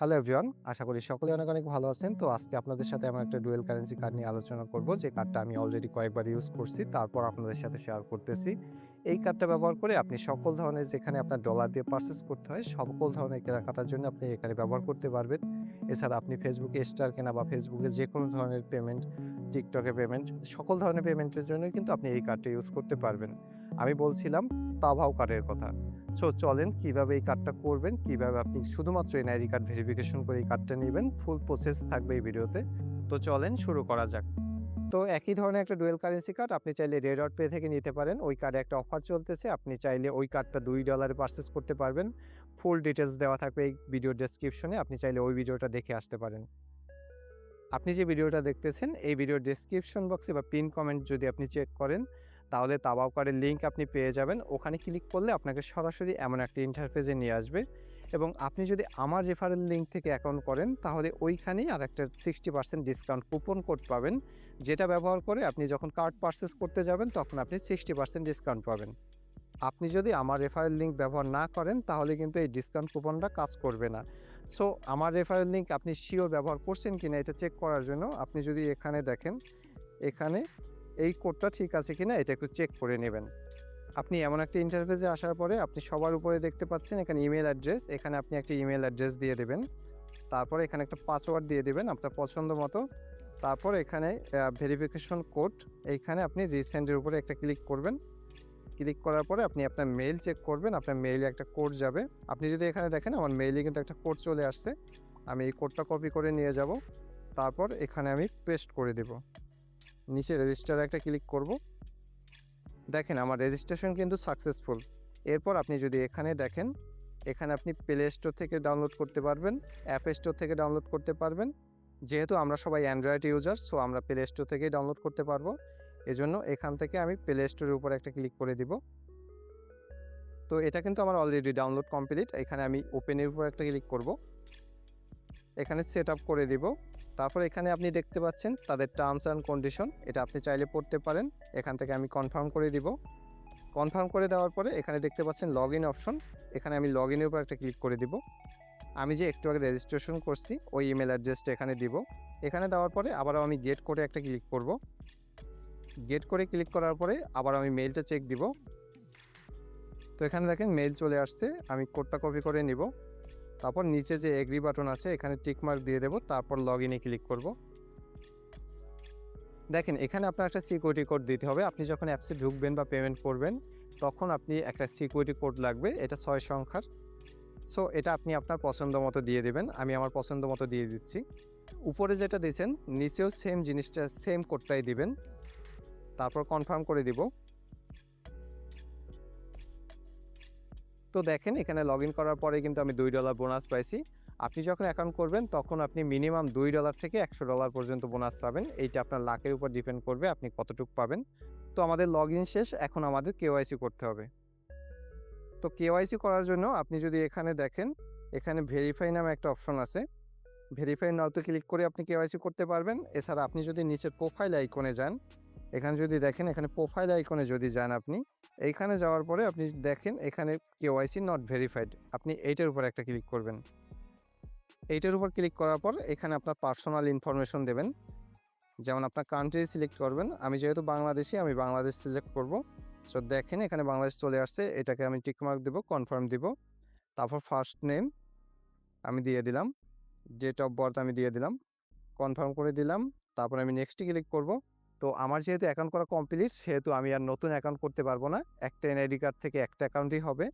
Hello everyone আশা করি সকলে অনেক অনেক ভালো আছেন। তো আজকে আপনাদের সাথে আমার একটা ডুয়েল কারেন্সি কার্ড নিয়ে আলোচনা করব। যে কার্ডটা আমি অলরেডি কয়েকবার ইউজ করছি, তারপর আপনাদের সাথে শেয়ার করতেছি। এই কার্ডটা ব্যবহার করে আপনি সকল ধরনের যেখানে আপনার ডলার দিয়ে পারচেস করতে হয়, সকল ধরনের কেনাকাটার জন্য আপনি এখানে ব্যবহার করতে পারবেন। এছাড়া আপনি ফেসবুকে স্টার কেনা বা ফেসবুকে যে কোনো ধরনের পেমেন্ট টিকটকে পেমেন্ট সকল ধরনের পেমেন্টের জন্য কিন্তু আপনি এই কার্ডটা ইউজ করতে পারবেন। আমি বলছিলাম তাভাও কার্ডের কথা। সো চলেন কীভাবে এই কার্ডটা করবেন, কীভাবে আপনি শুধুমাত্র এনআইডি কার্ড ভেরিফিকেশন করে এই কার্ডটা নেবেন ফুল প্রসেস থাকবে এই ভিডিওতে। তো চলেন শুরু করা যাক। তো একই ধরনের একটা ডুয়েল কারেন্সি কার্ড আপনি চাইলে রেড অট পে থেকে নিতে পারেন। ওই কার্ডে একটা অফার চলতেছে, আপনি চাইলে ওই কার্ডটা দুই ডলারে পারচেস করতে পারবেন। ফুল ডিটেলস দেওয়া থাকবে এই ভিডিও ডেসক্রিপশনে আপনি চাইলে ওই ভিডিওটা দেখে আসতে পারেন। আপনি যে ভিডিওটা দেখতেছেন, এই ভিডিওর ডেসক্রিপশন বক্সে বা পিন কমেন্ট যদি আপনি চেক করেন তাহলে তাবাও কার্ডের লিঙ্ক আপনি পেয়ে যাবেন। ওখানে ক্লিক করলে আপনাকে সরাসরি এমন একটা ইন্টারফেসে নিয়ে আসবে। এবং আপনি যদি আমার রেফারেল লিঙ্ক থেকে অ্যাকাউন্ট করেন, তাহলে ওইখানেই আর একটা sixty percent discount coupon code পাবেন। যেটা ব্যবহার করে আপনি যখন কার্ড পারচেস করতে যাবেন, তখন আপনি সিক্সটি পার্সেন্ট ডিসকাউন্ট পাবেন। আপনি যদি আমার রেফারেল লিঙ্ক ব্যবহার না করেন, তাহলে কিন্তু এই ডিসকাউন্ট কুপনটা কাজ করবে না। সো আমার রেফারেল লিঙ্ক আপনি শিওর ব্যবহার করছেন কি না এটা চেক করার জন্য আপনি যদি এখানে দেখেন, এখানে এই কোডটা ঠিক আছে কি না এটা একটু চেক করে নেবেন। আপনি এমন একটা ইন্টারফেসে আসার পরে আপনি সবার উপরে দেখতে পাচ্ছেন এখানে ইমেল অ্যাড্রেস এখানে আপনি একটা ইমেল অ্যাড্রেস দিয়ে দেবেন। তারপরে এখানে একটা পাসওয়ার্ড দিয়ে দেবেন আপনার পছন্দ মতো। তারপর এখানে ভেরিফিকেশন কোড এইখানে আপনি রিসেন্টের উপরে একটা ক্লিক করবেন। ক্লিক করার পরে আপনি আপনার মেইল চেক করবেন, আপনার মেইলে একটা কোড যাবে। আপনি যদি এখানে দেখেন আমার মেইলে কিন্তু একটা কোড চলে আসছে। আমি এই কোডটা কপি করে নিয়ে যাব। তারপর এখানে আমি পেস্ট করে দেব। নিচে রেজিস্টার একটা ক্লিক করব। দেখেন আমার রেজিস্ট্রেশন কিন্তু সাকসেসফুল এরপর আপনি যদি এখানে দেখেন, এখানে আপনি প্লে স্টোর থেকে ডাউনলোড করতে পারবেন অ্যাপ স্টোর থেকে ডাউনলোড করতে পারবেন। যেহেতু আমরা সবাই অ্যান্ড্রয়েড ইউজার সো আমরা প্লে স্টোর থেকেই ডাউনলোড করতে পারব। এজন্য এখান থেকে আমি প্লে স্টোরের উপর একটা ক্লিক করে দিব। তো এটা কিন্তু আমার অলরেডি ডাউনলোড কমপ্লিট এখানে আমি ওপেনের উপর একটা ক্লিক করব। এখানে সেট করে দিব। তারপর এখানে আপনি দেখতে পাচ্ছেন তাদের টার্মস অ্যান্ড কন্ডিশন এটা আপনি চাইলে পড়তে পারেন। এখান থেকে আমি কনফার্ম করে দিব। কনফার্ম করে দেওয়ার পরে এখানে দেখতে পাচ্ছেন লগ ইন অপশন এখানে আমি লগ ইনের উপর একটা ক্লিক করে দিব। আমি যে একটু আগে রেজিস্ট্রেশন করছি, ওই ইমেল অ্যাড্রেসটা এখানে দিব। এখানে দেওয়ার পরে আবারও আমি গেট করে একটা ক্লিক করব। গেট করে ক্লিক করার পরে আবার আমি মেইলটা চেক দিব। তো এখানে দেখেন মেইল চলে আসছে, আমি কোডটা কপি করে নিব। তারপর নিচে যে এগ্রি বাটন আছে, এখানে টিকমার্ক দিয়ে দেবো, তারপর লগ ইনে ক্লিক করব। দেখেন, এখানে আপনার একটা সিকিউরিটি কোড দিতে হবে। আপনি যখন অ্যাপসে ঢুকবেন বা পেমেন্ট করবেন, তখন আপনি একটা সিকিউরিটি কোড লাগবে, এটা ছয় সংখ্যার। সো এটা আপনি আপনার পছন্দ মতো দিয়ে দেবেন, আমি আমার পছন্দ মতো দিয়ে দিচ্ছি। উপরে যেটা দিয়েছেন, নিচেও সেম জিনিসটা সেম কোডটাই দিবেন। তারপর কনফার্ম করে দিব। তো দেখেন এখানে লগ ইন করার পরে কিন্তু আমি দুই ডলার বোনাস পাইছি। আপনি যখন অ্যাকাউন্ট করবেন, তখন আপনি মিনিমাম দুই ডলার থেকে একশো ডলার পর্যন্ত বোনাস পাবেন। এইটা আপনার লাখের উপর ডিপেন্ড করবে, আপনি কতটুকু পাবেন। তো আমাদের লগ ইন শেষ, এখন আমাদের কেওয়াইসি করতে হবে। তো কেওয়াইসি করার জন্য আপনি যদি এখানে দেখেন, এখানে ভেরিফাই নামে একটা অপশন আছে। ভেরিফাই নাওতে ক্লিক করে আপনি কেওয়াইসি করতে পারবেন। এছাড়া আপনি যদি নিচের প্রোফাইল আইকনে যান, এখানে যদি দেখেন, এখানে প্রোফাইল আইকনে যদি যান আপনি এইখানে যাওয়ার পরে আপনি দেখেন এখানে কেওয়াইসি নট ভেরিফাইড আপনি এইটার উপর একটা ক্লিক করবেন। এইটার উপর ক্লিক করার পর এখানে আপনার পার্সোনাল ইনফরমেশন দেবেন। যেমন আপনার কান্ট্রি সিলেক্ট করবেন, আমি যেহেতু বাংলাদেশি, আমি বাংলাদেশ সিলেক্ট করব। সো দেখেন এখানে বাংলাদেশ চলে আসছে, এটাকে আমি টিকমার্ক দেবো কনফার্ম দিব। তারপর ফার্স্ট নেম আমি দিয়ে দিলাম ডেট অফ বার্থ আমি দিয়ে দিলাম কনফার্ম করে দিলাম। তারপর আমি নেক্সটে ক্লিক করব। তো আমার যেহেতু অ্যাকাউন্ট করা কমপ্লিট সেহেতু আমি আর নতুন অ্যাকাউন্ট করতে পারব না। একটা এনআইডি কার্ড থেকে একটা অ্যাকাউন্টই হবে।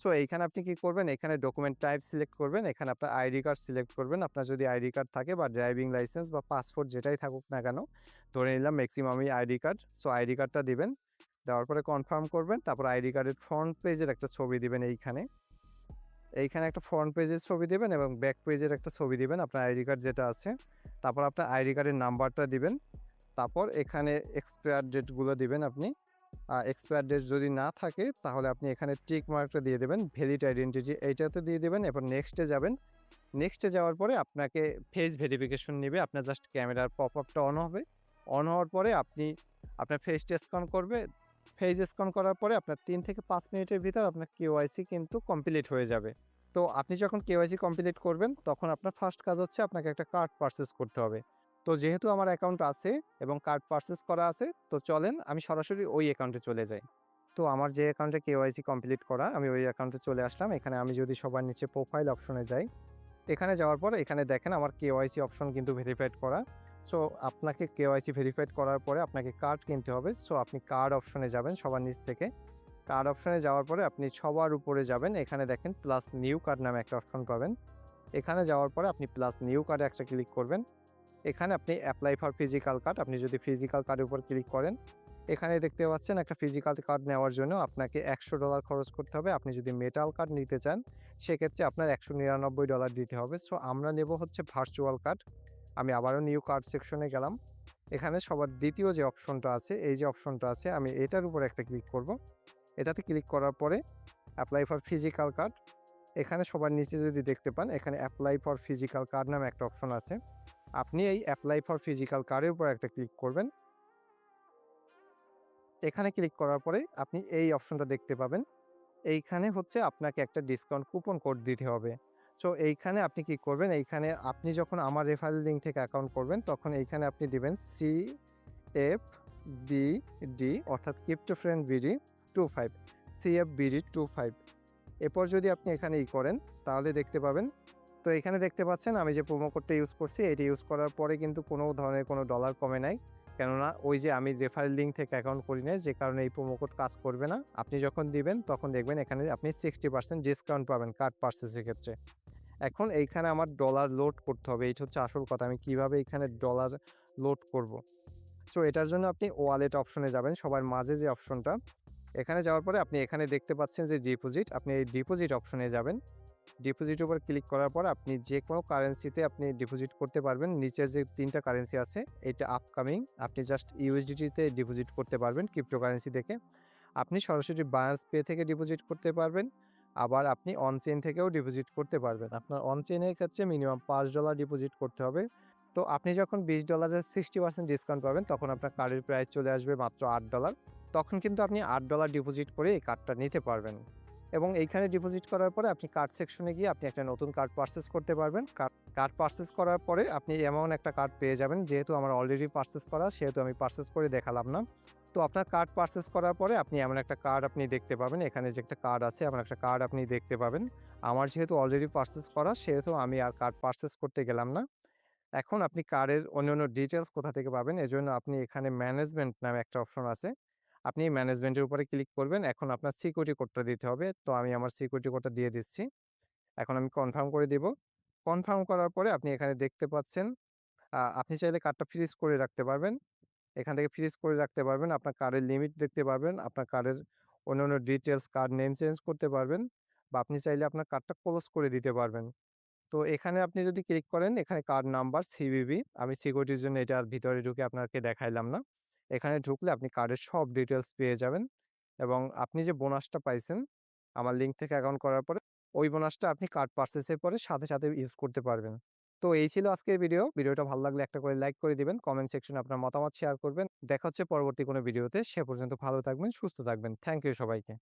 সো এইখানে আপনি কি করবেন? এখানে ডকুমেন্ট টাইপ সিলেক্ট করবেন। এখানে আপনার আইডি কার্ড সিলেক্ট করবেন। আপনার যদি আইডি কার্ড থাকে বা ড্রাইভিং লাইসেন্স বা পাসপোর্ট যেটাই থাকুক না কেন, ধরে নিলাম ম্যাক্সিমামই আইডি কার্ড সো আইডি কার্ডটা দিবেন। দেওয়ার পরে কনফার্ম করবেন। তারপর আইডি কার্ডের ফ্রন্ট পেজের একটা ছবি দিবেন এইখানে। এইখানে একটা ফ্রন্ট পেজের ছবি দেবেন এবং ব্যাক পেজের একটা ছবি দিবেন। আপনার আইডি কার্ড যেটা আছে। তারপর আপনার আইডি কার্ডের নাম্বারটা দিবেন। তারপর এখানে এক্সপায়ার ডেটগুলো দিবেন আপনি। এক্সপায়ার ডেট যদি না থাকে, তাহলে আপনি এখানে টিক মার্কটা দিয়ে দেবেন ভ্যালিড আইডেন্টিটি এইটাতে দিয়ে দেবেন, এরপর নেক্সটে যাবেন। নেক্সটে যাওয়ার পরে আপনাকে ফেস ভেরিফিকেশন নেবে, আপনার জাস্ট ক্যামেরার পপ আপটা অন হবে। অন হওয়ার পরে আপনি আপনার ফেসটা স্ক্যান করবে ফেস স্ক্যান করার পরে আপনার তিন থেকে পাঁচ মিনিটের ভিতর আপনার কেওয়াইসি কিন্তু কমপ্লিট হয়ে যাবে। তো আপনি যখন কেওয়াইসি কমপ্লিট করবেন, তখন আপনার ফার্স্ট কাজ হচ্ছে আপনাকে একটা কার্ড পারচেজ করতে হবে। তো যেহেতু আমার অ্যাকাউন্ট আছে এবং কার্ড পারচেজ করা আছে, তো চলেন আমি সরাসরি ওই অ্যাকাউন্টে চলে যাই। তো আমার যে অ্যাকাউন্টে কেওয়াইসি কমপ্লিট করা, আমি ওই অ্যাকাউন্টে চলে আসলাম। এখানে আমি যদি সবার নিচে প্রোফাইল অপশনে যাই, এখানে যাওয়ার পর এখানে দেখেন আমার কেওয়াইসি অপশন কিন্তু ভেরিফাইড করা। সো আপনাকে কেওয়াইসি ভেরিফাইড করার পরে আপনাকে কার্ড কিনতে হবে। সো আপনি কার্ড অপশনে যাবেন সবার নিচ থেকে। কার্ড অপশনে যাওয়ার পরে আপনি সবার উপরে যাবেন। এখানে দেখেন প্লাস নিউ কার্ড নামে একটা অপশন পাবেন। এখানে যাওয়ার পরে আপনি প্লাস নিউ কার্ডে একটা ক্লিক করবেন। এখানে আপনি অ্যাপ্লাই ফর ফিজিক্যাল কার্ড আপনি যদি ফিজিক্যাল কার্ডের উপর ক্লিক করেন, এখানে দেখতে পাচ্ছেন একটা ফিজিক্যাল কার্ড নেওয়ার জন্য আপনাকে একশো ডলার খরচ করতে হবে। আপনি যদি মেটাল কার্ড নিতে চান, সেক্ষেত্রে আপনার একশো নিরানব্বই ডলার দিতে হবে। সো আমরা নেব হচ্ছে ভার্চুয়াল কার্ড আমি আবারও নিউ কার্ড সেকশনে গেলাম। এখানে সবার দ্বিতীয় যে অপশনটা আছে, এই যে অপশনটা আছে, আমি এটার উপর একটা ক্লিক করব। এটাতে ক্লিক করার পরে অ্যাপ্লাই ফর ফিজিক্যাল কার্ড এখানে সবার নিচে যদি দেখতে পান, এখানে অ্যাপ্লাই ফর ফিজিক্যাল কার্ড নামে একটা অপশন আছে। আপনি এই অ্যাপ্লাই ফর ফিজিক্যাল কার্ডের উপর একটা ক্লিক করবেন। এখানে ক্লিক করার পরে আপনি এই অপশনটা দেখতে পাবেন। এইখানে হচ্ছে আপনাকে একটা ডিসকাউন্ট কুপন কোড দিতে হবে। সো এইখানে আপনি কি করবেন? এইখানে আপনি যখন আমার রেফারেল লিঙ্ক থেকে অ্যাকাউন্ট করবেন, তখন এইখানে আপনি দিবেন সি এফ বি ডি অর্থাৎ crypto friend BD two five C F BD two five এরপর যদি আপনি এখানে ই করেন, তাহলে দেখতে পাবেন তো এখানে দেখতে পাচ্ছেন আমি যে প্রোমো কোডটা ইউজ করছি, এটি ইউজ করার পরে কিন্তু কোনো ধরনের কোনো ডলার কমে নাই। কেননা ওই যে আমি রেফারেল লিঙ্ক থেকে অ্যাকাউন্ট করি নাই, যে কারণে এই প্রোমো কোড কাজ করবে না। আপনি যখন দিবেন, তখন দেখবেন এখানে আপনি সিক্সটি পার্সেন্ট ডিসকাউন্ট পাবেন কার্ড পার্সেসের ক্ষেত্রে। এখন এইখানে আমার ডলার লোড করতে হবে। এইটা হচ্ছে আসল কথা। আমি কীভাবে এখানে ডলার লোড করব? সো এটার জন্য আপনি ওয়ালেট অপশনে যাবেন, সবার মাঝে যে অপশনটা এখানে যাওয়ার পরে আপনি এখানে দেখতে পাচ্ছেন যে ডিপোজিট আপনি এই ডিপোজিট অপশনে যাবেন। ডিপোজিটের উপর ক্লিক করার পর আপনি যে কোনো কারেন্সিতে আপনি ডিপোজিট করতে পারবেন। নিচে যে তিনটা কারেন্সি আছে, এটা আপকামিং আপনি জাস্ট ইউএসডিটিতে ডিপোজিট করতে পারবেন ক্রিপ্টো কারেন্সি থেকে আপনি সরাসরি বায়ান্স পে থেকে ডিপোজিট করতে পারবেন, আবার আপনি অনচেন থেকেও ডিপোজিট করতে পারবেন। আপনার অনচেনের ক্ষেত্রে মিনিমাম পাঁচ ডলার ডিপোজিট করতে হবে। তো আপনি যখন বিশ ডলারের সিক্সটি পার্সেন্ট ডিসকাউন্ট পাবেন, তখন আপনার কার্ডের প্রাইস চলে আসবে মাত্র আট ডলার তখন কিন্তু আপনি আট ডলার ডিপোজিট করে এই কার্ডটা নিতে পারবেন। এবং এইখানে ডিপোজিট করার পরে আপনি কার্ড সেকশনে গিয়ে আপনি একটা নতুন কার্ড পারচেস করতে পারবেন। কার্ড পারচেস করার পরে আপনি এমন একটা কার্ড পেয়ে যাবেন, যেহেতু আমার অলরেডি পারচেস করা, সেহেতু আমি পারচেস করে দেখালাম না। তো আপনার কার্ড পারচেস করার পরে আপনি এমন একটা কার্ড আপনি দেখতে পাবেন। এখানে যে একটা কার্ড আছে, এমন একটা কার্ড আপনি দেখতে পাবেন। আমার যেহেতু অলরেডি পারচেস করা, সেহেতু আমি আর কার্ড পারচেস করতে গেলাম না। এখন আপনি কার্ডের অন্য অন্য ডিটেলস কোথা থেকে পাবেন? এজন্য আপনি এখানে ম্যানেজমেন্ট নামে একটা অপশন আছে। আপনি ম্যানেজমেন্টের উপরে ক্লিক করবেন। এখন আপনার সিকিউরিটি কোডটা দিতে হবে। তো আমি আমার সিকিউরিটি কোডটা দিয়ে দিচ্ছি। এখন আমি কনফার্ম করে দিব। কনফার্ম করার পরে আপনি এখানে দেখতে পাচ্ছেন আপনি চাইলে কার্ডটা ফ্রিজ করে রাখতে পারবেন। এখান থেকে ফ্রিজ করে রাখতে পারবেন। আপনার কার্ডের লিমিট দেখতে পারবেন। আপনার কার্ডের অন্য অন্য ডিটেলস কার্ড নেম চেঞ্জ করতে পারবেন বা আপনি চাইলে আপনার কার্ডটা ক্লোজ করে দিতে পারবেন। তো এখানে আপনি যদি ক্লিক করেন, এখানে কার্ড নাম্বার সিবিবি আমি সিকিউরিটির জন্য এটার ভিতরে ঢুকে আপনাকে দেখাইলাম না। এখানে ঢুকলে আপনি কার্ডের সব ডিটেলস পেয়ে যাবেন এবং আপনি যে বোনাসটা পাইছেন, আমার লিঙ্ক থেকে অ্যাকাউন্ট করার পরে, ওই বোনাসটা আপনি কার্ড পারচেসের পরে সাথে সাথে ইউজ করতে পারবেন। তো এই ছিল আজকের ভিডিও ভিডিওটা ভালো লাগলে একটা করে লাইক করে দিবেন কমেন্ট সেকশনে আপনার মতামত শেয়ার করবেন। দেখা হচ্ছে পরবর্তী কোনো ভিডিওতে সে পর্যন্ত ভালো থাকবেন, সুস্থ থাকবেন। থ্যাংক ইউ সবাইকে।